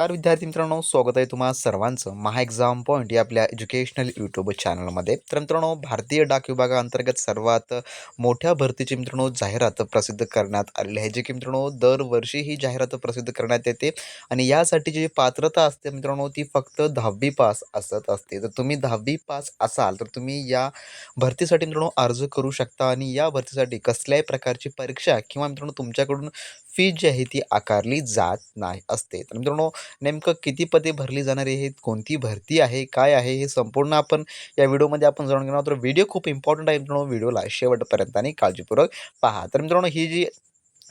नमस्कार विद्यार्थी मित्रांनो स्वागत आहे तुम्हा सर्वांचं महा एक्झाम पॉईंट या आपल्या एज्युकेशनल यूट्यूब चॅनलमध्ये तर मित्रांनो भारतीय डाक विभागाअंतर्गत सर्वात मोठ्या भरतीची मित्रांनो जाहिरात प्रसिद्ध करण्यात आलेली आहे. जे की मित्रांनो दरवर्षी ही जाहिरात प्रसिद्ध करण्यात येते आणि यासाठी जी पात्रता असते मित्रांनो ती फक्त दहावी पास असत असते. तर तुम्ही दहावी पास असाल तर तुम्ही या भरतीसाठी मित्रांनो अर्ज करू शकता आणि या भरतीसाठी कसल्याही प्रकारची परीक्षा किंवा मित्रांनो तुमच्याकडून फी जी आहे ती आकारली जात नाही असते. तर मित्रांनो नेमकं किती पदे भरली जाणारी आहेत कोणती भरती आहे? काय आहे? हे संपूर्ण आपण या व्हिडिओमध्ये आपण जाणून घेणार तर व्हिडिओ खूप इम्पॉर्टंट आहे मित्रांनो. व्हिडिओला शेवटपर्यंत आणि काळजीपूर्वक पहा. तर मित्रांनो ही जी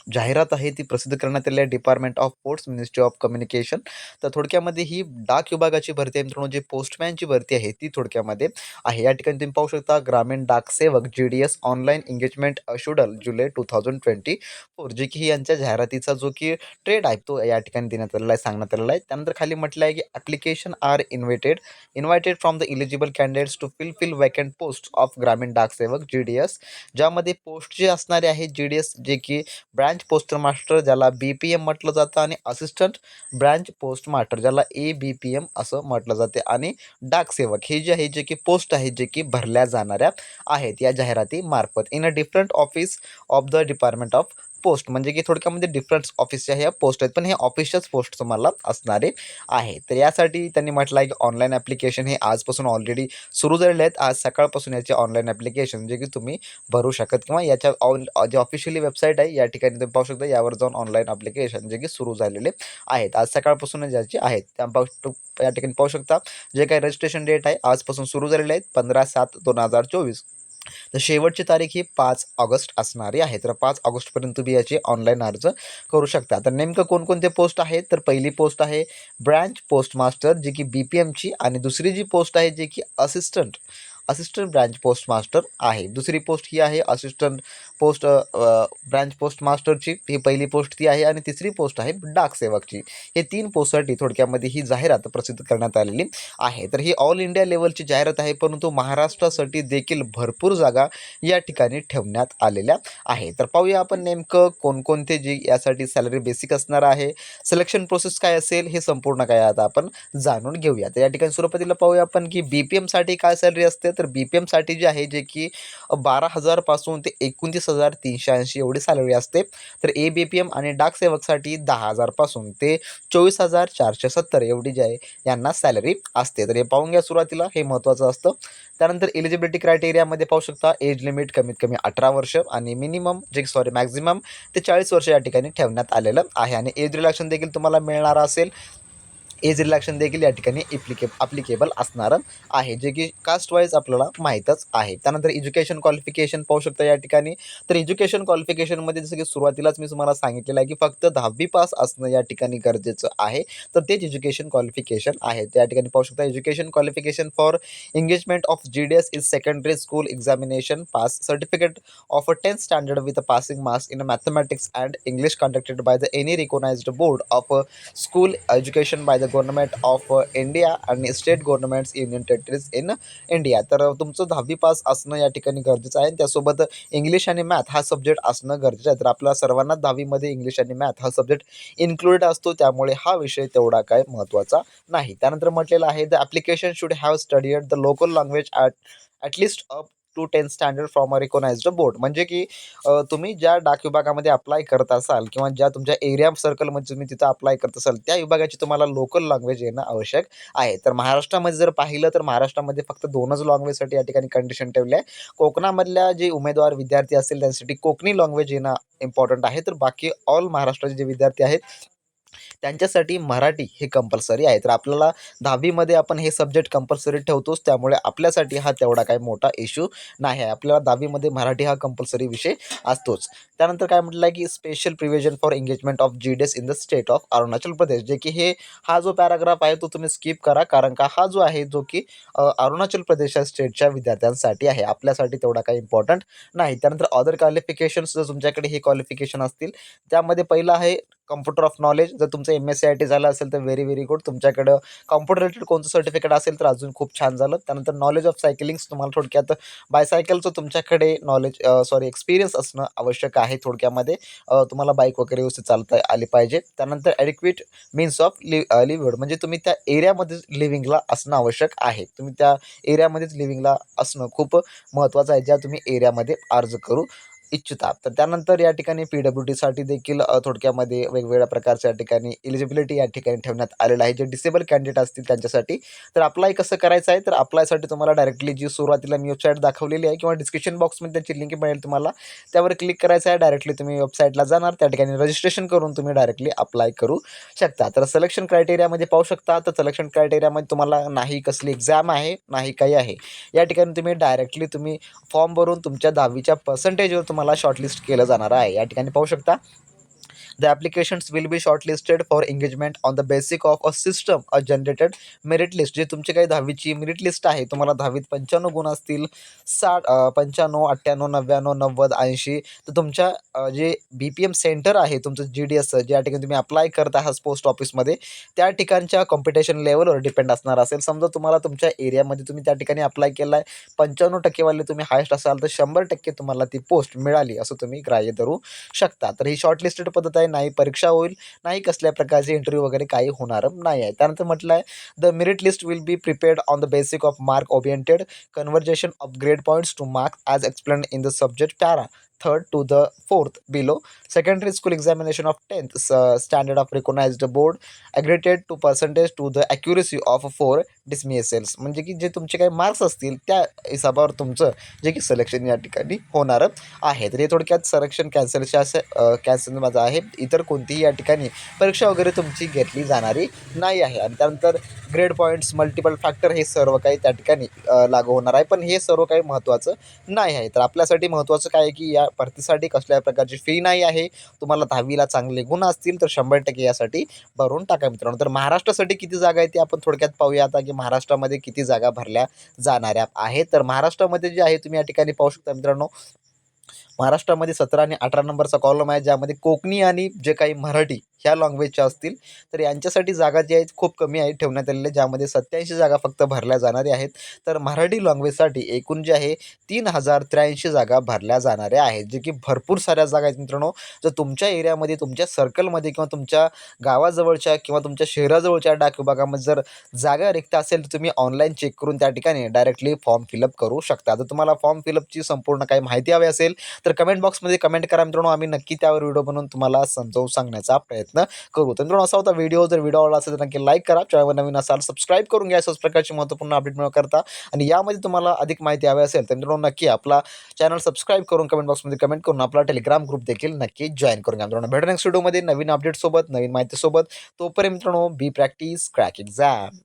जाहिरात आहे ती प्रसिद्ध करण्यात आलेली आहे department of ports ministry of communication तर थोडक्यामध्ये ही डाक विभागाची भरती आहे मित्रांनो जी पोस्टमॅनची भरती आहे ती थोडक्यामध्ये आहे. या ठिकाणी तुम्ही पाहू शकता ग्रामीण डाक सेवक G D S online engagement schedule July two thousand twenty four जे की यांच्या जाहिरातीचा जो की ट्रेड आहे तो या ठिकाणी देण्यात आलेला आहे सांगण्यात आलेला आहे. त्यानंतर खाली म्हटलं आहे की application are invited invited from the eligible candidates to fill fill vacant post of ग्रामीण डाक सेवक जी डी एस ज्यामध्ये पोस्ट जे असणारे आहे जी डी एस जे की ब्रँच पोस्ट मास्टर ज्याला बी पी एम म्हटलं जातं आणि असिस्टंट ब्रँच पोस्ट मास्टर ज्याला ए बी पी एम असं म्हटलं जाते. आणि डाकसेवक हे जे आहे जे की पोस्ट आहेत जे की भरल्या जाणाऱ्या आहेत या जाहिरातीमार्फत in a different office of the department of post म्हणजे की थोडक्यामध्ये डिफरंट ऑफिसच्या ह्या पोस्ट आहेत. पण हे ऑफिसच्याच पोस्ट तुम्हाला असणारे आहे. तर यासाठी त्यांनी म्हटलं आहे की ऑनलाईन ॲप्लिकेशन हे आजपासून ऑलरेडी सुरू झालेले आहेत. आज सकाळपासून याचे ऑनलाईन ॲप्लिकेशन जे की तुम्ही भरू शकत किंवा याच्या ऑन जे ऑफिशियली वेबसाईट आहे या ठिकाणी तुम्ही पाहू शकता यावर जाऊन ऑनलाईन ॲप्लिकेशन जे की सुरू झालेले आहेत. आज सकाळपासून ज्याचे आहेत त्या पाहू या ठिकाणी पाहू शकता. जे काही रजिस्ट्रेशन डेट आहे आजपासून सुरू झालेले आहेत पंधरा सात दोन हजार चोवीस. तर शेवटची तारीख ही पाच ऑगस्ट असणारी आहे. तर पाच ऑगस्टपर्यंत तुम्ही याची ऑनलाईन अर्ज करू शकता. तर नेमकं कोणकोणते पोस्ट आहेत? तर पहिली पोस्ट आहे ब्रँच पोस्ट मास्टर जी की बी पी एमची आणि दुसरी जी पोस्ट आहे जी की assistant assistant branch post master आहे. दुसरी पोस्ट ही आहे असिस्टंट पोस्ट ब्रँच पोस्ट मास्टरची ही पहिली पोस्ट ती आहे आणि तिसरी पोस्ट आहे डाक सेवकची. हे तीन पोस्टसाठी थोडक्यामध्ये ही जाहिरात प्रसिद्ध करण्यात आलेली आहे. तर ही ऑल इंडिया लेवलची जाहिरात आहे परंतु महाराष्ट्रासाठी देखील भरपूर जागा या ठिकाणी ठेवण्यात आलेल्या आहे तर पाहूया आपण नेमकं कोणकोणते जी यासाठी सॅलरी बेसिक असणार आहे सिलेक्शन प्रोसेस काय असेल हे संपूर्ण काय आता आपण जाणून घेऊया तर या ठिकाणी सुरुवातीला पाहूया आपण की बी पी एमसाठी काय सॅलरी असते तर बी पी एमसाठी जे आहे जे की बारा हजारपासून ते एकोणतीस हजार तीनशे ऐंशी एवढी सॅलरी असते. तर ए बी पी एम आणि डाक सेवकसाठी दहा हजारपासून ते चोवीस हजार चारशे सत्तर एवढी जी आहे यांना सॅलरी असते. तर हे पाहून घ्या सुरुवातीला हे महत्त्वाचं असतं. त्यानंतर एलिजिबिलिटी क्रायटेरियामध्ये पाहू शकता एज लिमिट कमीत कमी अठरा वर्ष आणि मिनिमम जे सॉरी मॅक्झिमम ते चाळीस वर्ष या ठिकाणी ठेवण्यात आलेलं आहे. आणि एज रिलॅक्शन देखील तुम्हाला मिळणार असेल. एज रिलॅक्शन देखील या ठिकाणी इप्लिके अप्लिकेबल असणारं आहे. जे की कास्ट वाईज आपल्याला माहीतच आहे. त्यानंतर एज्युकेशन क्वालिफिकेशन पाहू शकता या ठिकाणी. तर एज्युकेशन क्वालिफिकेशनमध्ये जसं की सुरुवातीलाच मी तुम्हाला सांगितलेलं आहे की फक्त दहावी पास असणं या ठिकाणी गरजेचं आहे. तर तेच एज्युकेशन क्वालिफिकेशन आहे. त्या ठिकाणी पाहू शकता education qualification for engagement of G D S is secondary school examination pass certificate of a tenth standard with a passing marks in mathematics and English conducted by the any recognised board of school education by the government of India आणि state governments union territories in India तर तुमचं दहावी pass असणं या ठिकाणी गरजेचं आहे. त्यासोबत इंग्लिश आणि मॅथ हा सब्जेक्ट असणं गरजेचं आहे. तर आपल्या सर्वांना दहावीमध्ये इंग्लिश आणि मॅथ हा सब्जेक्ट इन्क्लुडेड असतो. त्यामुळे हा विषय तेवढा काय महत्त्वाचा नाही. त्यानंतर म्हटलेलं आहे the application should have studied the local language at at least up to tenth standard from a recognised board म्हणजे की तुम्ही ज्या डाक विभागामध्ये अप्लाय करत असाल किंवा ज्या तुमच्या एरिया सर्कलमध्ये तुम्ही तिथं अप्लाय करत असाल त्या विभागाची तुम्हाला लोकल लँग्वेज येणं आवश्यक आहे. तर महाराष्ट्रामध्ये जर पाहिलं तर महाराष्ट्रामध्ये फक्त दोनच लँग्वेजसाठी या ठिकाणी कंडिशन ठेवली आहे. कोकणामधल्या जे उमेदवार विद्यार्थी असतील त्यांच्यासाठी कोकणी लँग्वेज येणं इम्पॉर्टंट आहे. तर बाकी ऑल महाराष्ट्राचे जे विद्यार्थी आहेत त्यांच्यासाठी मराठी हे कंपल्सरी आहे. तर आपल्याला दहावीमध्ये आपण हे सब्जेक्ट कंपल्सरी ठेवतोच. त्यामुळे आपल्यासाठी हा तेवढा काही मोठा इश्यू नाही आहे. आपल्याला दहावीमध्ये मराठी हा कंपल्सरी विषय असतोच. त्यानंतर काय म्हटलं आहे की special provision for engagement of G in the state of Arunachal Pradesh जे की हे हा जो पॅराग्राफ आहे तो तुम्ही स्किप करा. कारण का हा जो आहे जो की अरुणाचल प्रदेशच्या स्टेटच्या विद्यार्थ्यांसाठी आहे. आपल्यासाठी तेवढा काही इम्पॉर्टंट नाही. त्यानंतर अदर क्वालिफिकेशन्स जर तुमच्याकडे हे क्वालिफिकेशन असतील त्यामध्ये पहिलं आहे कम्प्युटर ऑफ नॉलेज जर तुमचं M S C I T झालं असेल तर व्हेरी व्हेरी गुड तुमच्याकडं कॉम्प्युटर रिलेटेड कोणतं सर्टिफिकेट असेल तर अजून खूप छान झालं. त्यानंतर नॉलेज ऑफ सायकलिंग्स तुम्हाला थोडक्यात बायसायकलचं तुमच्याकडे नॉलेज सॉरी एक्सपिरियन्स असणं आवश्यक आहे थोडक्यामध्ये. तुम्हाला बाईक वगैरे व्यवस्थित चालता आली पाहिजे. त्यानंतर adequate means of live lived म्हणजे तुम्ही त्या एरियामध्येच लिव्हिंगला असणं आवश्यक आहे. तुम्ही त्या एरियामध्येच लिव्हिंगला असणं खूप महत्त्वाचं आहे. ज्या तुम्ही एरियामध्ये अर्ज करू इच्छिता. तर त्यानंतर या ठिकाणी पी डब्ल्यू डीसाठी देखील थोडक्यामध्ये वेगवेगळ्या प्रकारच्या या ठिकाणी एलिजिबिलिटी या ठिकाणी ठेवण्यात आलेलं आहे. जे डिसेबल कॅन्डिडेट असतील त्यांच्यासाठी तर अप्लाय कसं करायचं आहे? तर अप्लायसाठी तुम्हाला डायरेक्टली जी सुरुवातीला मी वेबसाईट दाखवलेली आहे किंवा डिस्क्रिप्शन बॉक्समध्ये त्याची लिंक मिळेल तुम्हाला. त्यावर क्लिक करायचं आहे. डायरेक्टली तुम्ही वेबसाईटला जाणार. त्या ठिकाणी रजिस्ट्रेशन करून तुम्ही डायरेक्टली अप्लाय करू शकता. तर सिलेक्शन क्रायटेरियामध्ये पाहू शकता. तर सिलेक्शन क्रायटेरियामध्ये तुम्हाला नाही कसली एक्झाम आहे नाही काही आहे. या ठिकाणी तुम्ही डायरेक्टली तुम्ही फॉर्म भरून तुमच्या दहावीच्या पर्सेंटेजवर तुम्हाला मला शॉर्टलिस्ट केलं जाणार आहे. या ठिकाणी पाहू शकता. The applications will be shortlisted for engagement on the basic of a system uh generated merit list जे तुमची काही दहावीची मेरिट लिस्ट आहे तुम्हाला दहावीत पंच्याण्णव गुण असतील साठ पंच्याण्णव अठ्ठ्याण्णव नव्याण्णव नव्वद ऐंशी तर तुमच्या जे बी पी एम सेंटर आहे तुमचं जी डी एस ज्या ठिकाणी तुम्ही अप्लाय करत आहात पोस्ट ऑफिसमध्ये त्या ठिकाणच्या कॉम्पिटिशन लेवलवर डिपेंड असणार असेल. समजा तुम्हाला तुमच्या एरियामध्ये तुम्ही त्या ठिकाणी अप्लाय केला आहे पंच्याण्णव टक्केवाले तुम्ही हायस्ट असाल तर शंभर टक्के तुम्हाला ती पोस्ट मिळाली असं तुम्ही ग्राह्य धरू शकता. तर ही शॉर्टलिस्टेड पद्धत आहे. नाही परीक्षा होईल नाही कसल्या प्रकारचे इंटरव्ह्यू वगैरे काही होणार नाही आहे. त्यानंतर म्हटलं आहे the merit list will be prepared on the basic of mark oriented conversion of grade points to marks as explain in the subject para third to the fourth below school school examination of tenth standard of recognized board aggregated to percentage to the accuracy of four dismissals. म्हणजे की जे तुमचे काही marks असतील त्या हिसाबावर तुमचं जे की सिलेक्शन या ठिकाणी होणार आहे. तर हे थोडक्यात संरक्षण कॅन्सलचे असे कॅन्सल माझं आहे. इतर कोणतीही या ठिकाणी परीक्षा वगैरे तुमची घेतली जाणारी नाही आहे. आणि त्यानंतर ग्रेड पॉईंट्स मल्टिपल फॅक्टर हे सर्व काही त्या ठिकाणी लागू होणार आहे. पण हे सर्व काही महत्त्वाचं नाही आहे. तर आपल्यासाठी महत्त्वाचं काय आहे की या भरतीसाठी कसल्या प्रकारची फी नाही आहे. तुम्हाला दहावीला चांगले गुण असतील तर शंभर टक्के यासाठी भरून टाका मित्रांनो. तर महाराष्ट्रासाठी किती जागा आहे ते आपण थोडक्यात पाहूया आता की महाराष्ट्रामध्ये किती जागा भरल्या जाणाऱ्या आहेत. तर महाराष्ट्रामध्ये जे आहे तुम्ही या ठिकाणी पाहू शकता मित्रांनो महाराष्ट्रामध्ये सतरा आणि अठरा नंबरचा कॉलम आहे ज्यामध्ये कोकणी आणि जे काही मराठी ह्या लँग्वेजच्या असतील तर यांच्यासाठी जागा जी आहेत खूप कमी आहे ठेवण्यात आलेल्या ज्यामध्ये सत्याऐंशी जागा फक्त भरल्या जाणाऱ्या आहेत. तर मराठी लँग्वेजसाठी एकूण जे आहे तीन हजार त्र्याऐंशी जागा भरल्या जाणाऱ्या आहेत जे की भरपूर साऱ्या जागा आहेत मित्रांनो. जर तुमच्या एरियामध्ये तुमच्या सर्कलमध्ये किंवा तुमच्या गावाजवळच्या किंवा तुमच्या शहराजवळच्या डाक विभागामध्ये जर जागा रिक्त असेल तर तुम्ही ऑनलाईन चेक करून त्या ठिकाणी डायरेक्टली फॉर्म फिलअप करू शकता. जर तुम्हाला फॉर्म फिलअपची संपूर्ण काही माहिती हवी असेल तर तर कमेंट बॉक्समध्ये कमेंट करा मित्रांनो. आम्ही नक्की त्यावर व्हिडिओ बनवून तुम्हाला समजावून सांगण्याचा प्रयत्न करू. तर मित्रांनो असा होता व्हिडिओ जर व्हिडिओ आवडला असेल तर नक्की लाईक करा. चॅनलवर नवीन असाल सबस्क्राईब करून घ्या. अशाच प्रकारची महत्त्वपूर्ण अपडेट मिळवकरता आणि यामध्ये तुम्हाला अधिक माहिती हवी असेल तर मित्रांनो नक्की आपला चॅनल सबस्क्राईब करून कमेंट बॉक्समध्ये कमेंट करून आपला टेलिग्राम ग्रुप देखील नक्की जॉईन करून घ्या. मित्रांनो भेटू नेक्स्ट व्हिडिओमध्ये नवीन अपडेटसोबत नवीन माहितीसोबत. तोपर्यंत मित्रांनो बी प्रॅक्टिस क्रॅक एक्झाम